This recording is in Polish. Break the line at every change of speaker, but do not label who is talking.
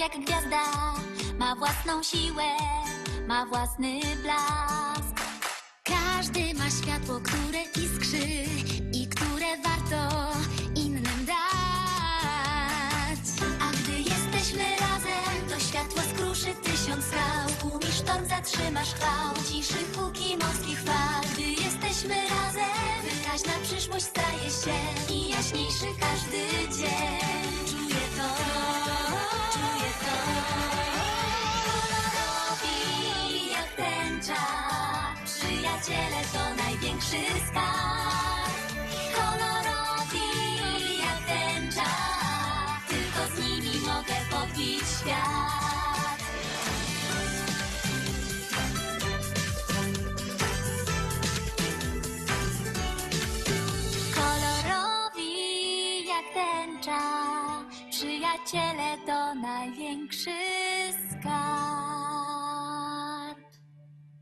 jak gwiazda, ma własną siłę, ma własny blask. Każdy ma światło, które iskrzy i które warto innym dać. A gdy jesteśmy razem, to światło skruszy tysiąc skał. Tłumi sztorm, zatrzymasz chwał, ciszy huki morskich fal. Gdy jesteśmy razem, wyraźna przyszłość staje się i jaśniejszy każdy przyjaciele to największy skarb. Kolorowi jak tęcza, tylko z nimi mogę podbić świat. Kolorowi jak tęcza, przyjaciele to największy skarb.